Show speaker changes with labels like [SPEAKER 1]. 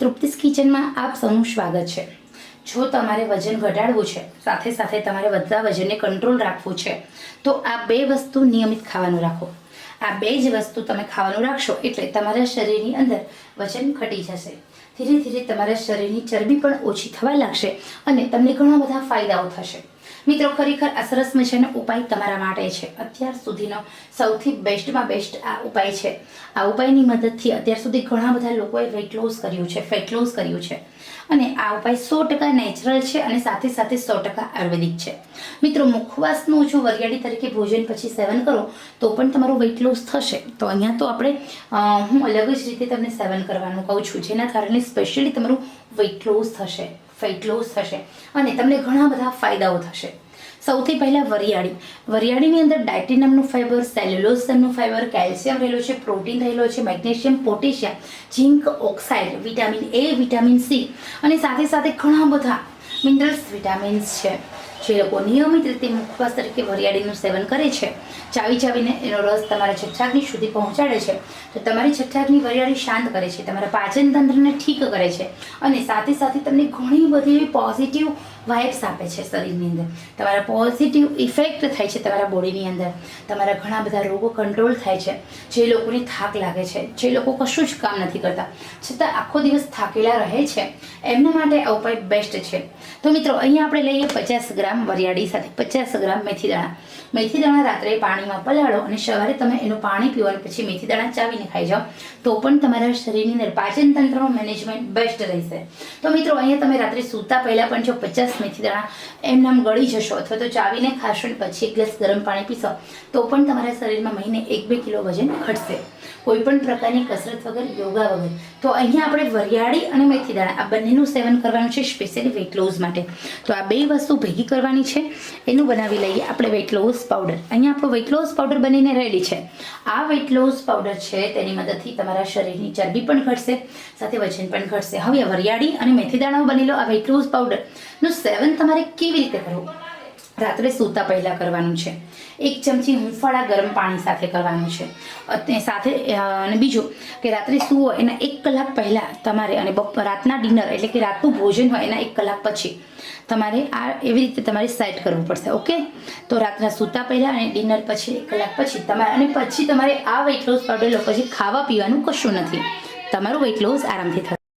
[SPEAKER 1] તૃપ્તિસ કિચનમાં આપ સૌનું સ્વાગત છે. જો તમારે વજન ઘટાડવું છે, સાથે સાથે તમારે વધતા વજનને કંટ્રોલ રાખવું છે, તો આ બે વસ્તુ નિયમિત ખાવાનું રાખો. આ બે જ વસ્તુ તમે ખાવાનું રાખશો એટલે તમારા શરીરની અંદર વજન ઘટી જશે. ધીરે ધીરે તમારા શરીરની ચરબી પણ ઓછી થવા લાગશે અને તમને ઘણા બધા ફાયદાઓ થશે. મિત્રો, ખરેખર આ સરસ મજાનો ઉપાય તમારા માટે છે. અત્યાર સુધીનો સૌથી બેસ્ટમાં બેસ્ટ આ ઉપાય છે. આ ઉપાયની મદદથી અત્યાર સુધી ઘણા બધા લોકોએ વેટ લોસ કર્યું છે ફેટ લોસ કર્યું છે. અને આ ઉપાય સો ટકા નેચરલ છે અને સાથે સાથે સો ટકા આયુર્વેદિક છે. મિત્રો, મુખવાસનું જો વરિયાળી તરીકે ભોજન પછી સેવન કરો, તો પણ તમારું વેટ લોસ થશે. તો અહીંયા તો આપણે હું અલગ જ રીતે તમને સેવન કરવાનું કહું છું. જેના કારણે સ્પેશિયલી તમારું વેટ લોસ થશે. ફેટ લોસ થશે. અને તમને ઘણા બધા ફાયદાઓ થશે. સૌથી પહેલાં વરિયાળી. વરિયાળીની અંદર ડાયટિનમનું ફાઈબર સેલ્યુલોઝ નામનું ફાઈબર કેલ્શિયમ રહેલો છે પ્રોટીન રહેલો છે magnesium potassium zinc oxide vitamin A vitamin C અને સાથે સાથે ઘણા બધા મિનરલ્સ વિટામિન્સ છે. જે લોકો નિયમિત રીતે મુખવાસ તરીકે વરિયાળીનું સેવન કરે છે, ચાવી ચાવીને એનો રસ તમારા છઠ્ઠાગ્નિ સુધી પહોંચાડે છે, તો તમારી છઠ્ઠાગ્નિ વરિયાળી શાંત કરે છે, તમારા પાચન તંત્રને ઠીક કરે છે અને સાથે સાથે તમને ઘણી બધી એવી પોઝિટિવ વાઇબ્સ આપે છે શરીરની અંદર. તમારા પોઝિટિવ ઇફેક્ટ થાય છે તમારા બોડીની અંદર. તમારા ઘણા બધા રોગો કંટ્રોલ થાય છે. જે લોકોને થાક લાગે છે. જે લોકો કશું જ કામ નથી કરતા. છતાં આખો દિવસ થાકેલા રહે છે. એમના માટે આ ઉપાય બેસ્ટ છે. તો મિત્રો, અહીંયા આપણે લઈએ પચાસ ગ્રામ વરિયાળી સાથે. પચાસ ગ્રામ મેથી દાણા. મેથી દાણા રાત્રે પાણીમાં પલાળો અને સવારે તમે એનું પાણી પીવો અને પછી મેથી દાણા ચાવીને ખાઈ જાઓ. તો પણ તમારા શરીરની અંદર પાચન તંત્રનું મેનેજમેન્ટ બેસ્ટ રહેશે. તો મિત્રો, અહીંયા તમે રાત્રે સૂતા પહેલાં પણ જો પચાસ મેથી દાણા એમનામ ગળી જશો અથવા તો ચાવીને ખાશો પછી એક ગ્લાસ ગરમ પાણી પીશો, તો પણ તમારા શરીરમાં મહિને એક બે કિલો વજન ઘટશે. કોઈ પણ પ્રકારની કસરત વગર, યોગા વગર. તો અહીંયા આપણે વરિયાળી અને મેથી દાણા, આ બંનેનું સેવન કરવાનું છે સ્પેશિયલી વેટ લોસ માટે. તો આ બે વસ્તુ ભેગી કરવાની છે. એનું બનાવી લઈએ આપણે વેટ લોસ પાવડર અહીંયા આપણો વેટ લોસ પાવડર બનીને રેડી છે. આ વેટ લોસ પાવડર છે, તેની મદદથી તમારા શરીરની ચરબી પણ ઘટશે, સાથે વજન પણ ઘટશે. હવે વરિયાળી અને મેથી દાણાઓ બનેલો આ વેટ લોસ પાવડરનું સેવન તમારે કેવી રીતે કરવું? રાત્રે સૂતા પહેલાં કરવાનું છે. એક ચમચી હુંફાળા ગરમ પાણી સાથે કરવાનું છે. સાથે અને બીજું કે રાત્રે સૂવો એના એક કલાક પહેલાં તમારે, અને રાતના ડિનર એટલે કે રાતનું ભોજન હોય એના એક કલાક પછી તમારે આ એવી રીતે તમારે સેટ કરવું પડશે, ઓકે? તો રાતના સૂતા પહેલાં અને ડિનર પછી એક કલાક પછી તમારે અને પછી તમારે આ વેઇટ લોસ પાવડર પછી ખાવા પીવાનું કશું નથી. તમારું વેઇટ લોસ આરામથી થશે.